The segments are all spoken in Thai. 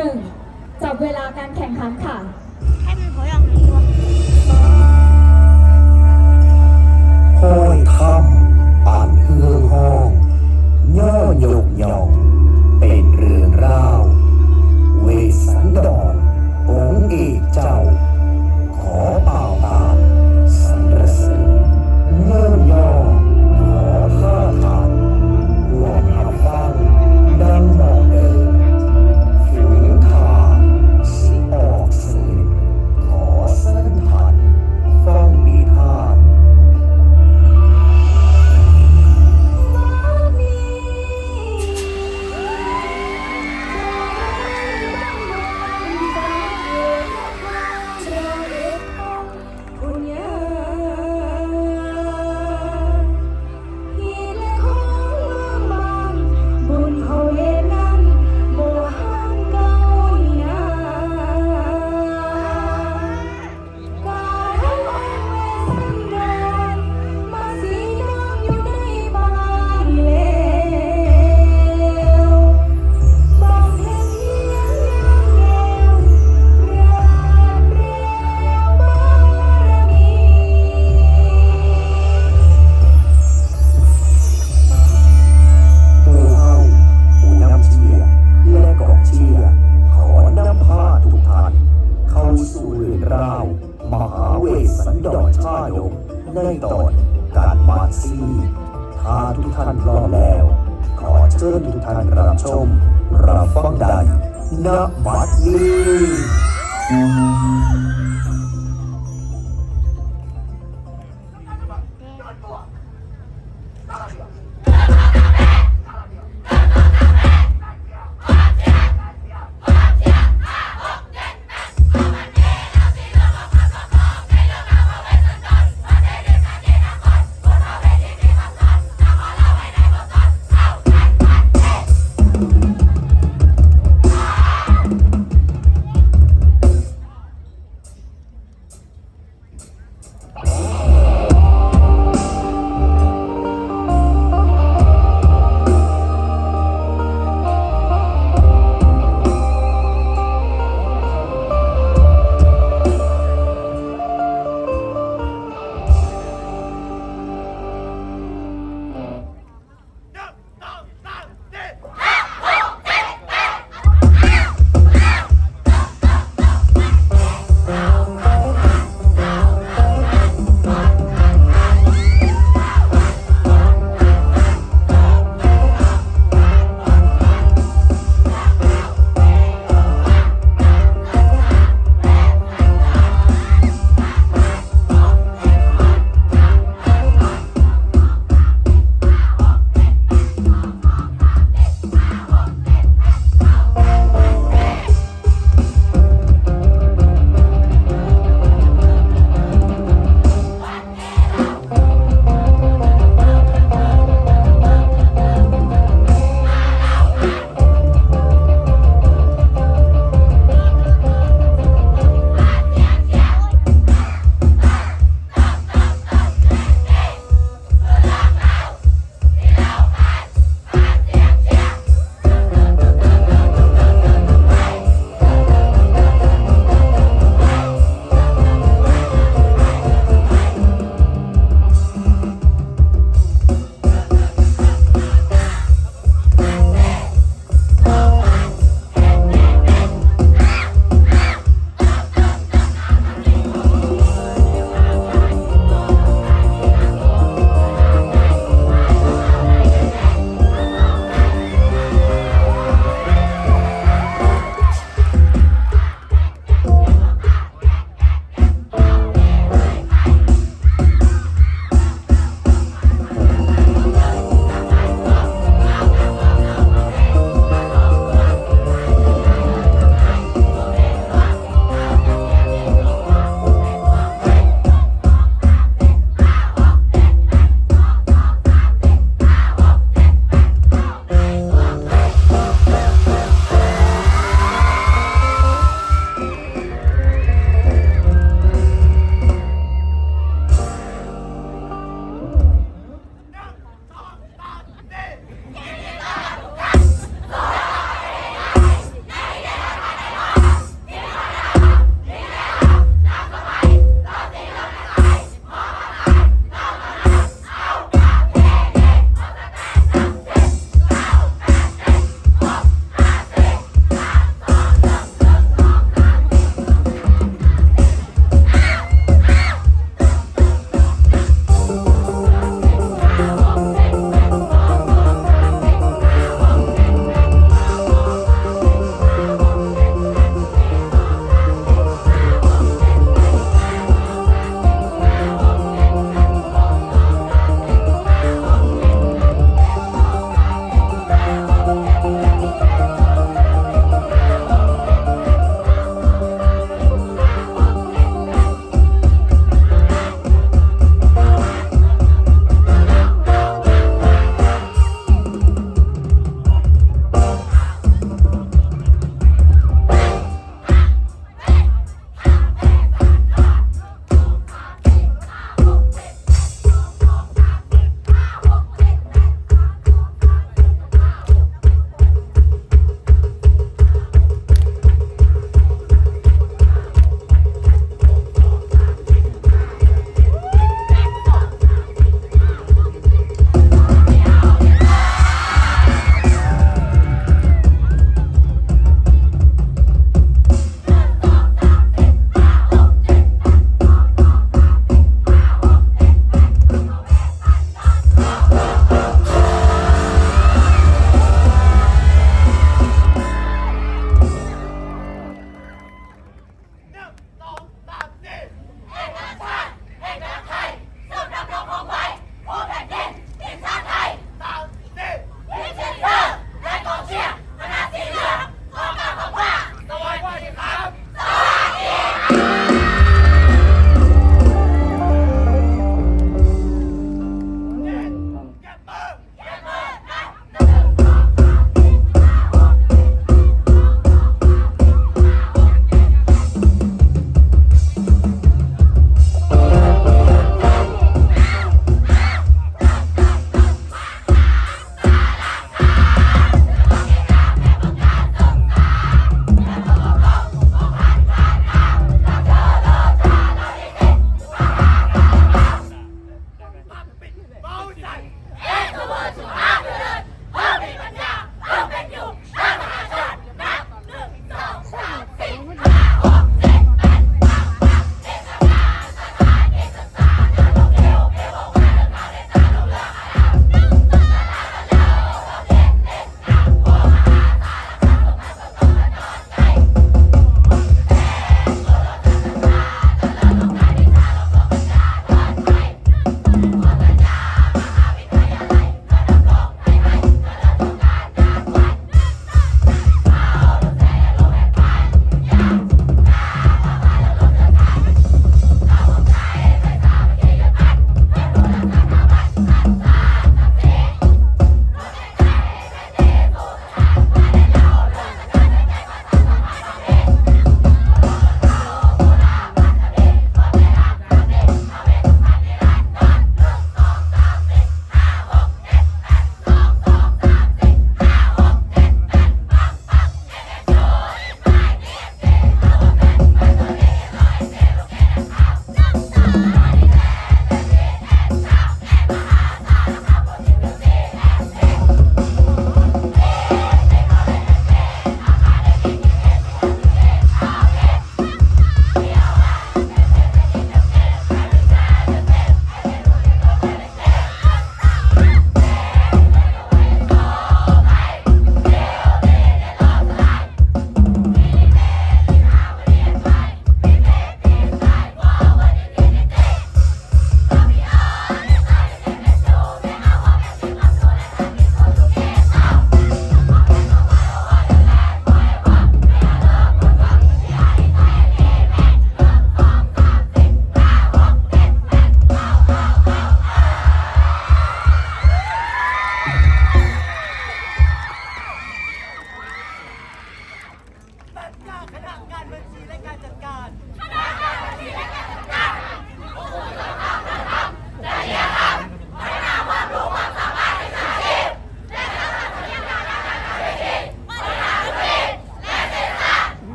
1จับเวลาการแข่งขันค่ะ มหาเวสันดรชาดกในตอนการมาซีถ้าทุกท่านรอแล้ว ขอเชิญทุกท่านรับชมรับฟังได้ณบัดนี้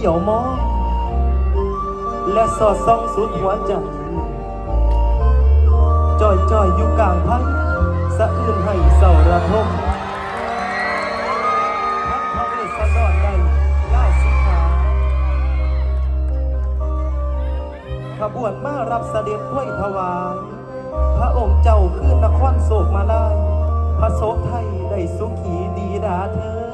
เอิญทั้งเหลียวมอง และสอดส่องสุดหัวใจจ่อยจ่อยอยู่กลางพันสะอื้นให้เศร้าระทมทั้งพระเวสสันดรใดล่าสิขาขบวนมารับเสด็จถ้วยถวาย พระองค์เจ้าคือนนครโศกมาลายพระโสไทยได้สุขีดีดาเธอ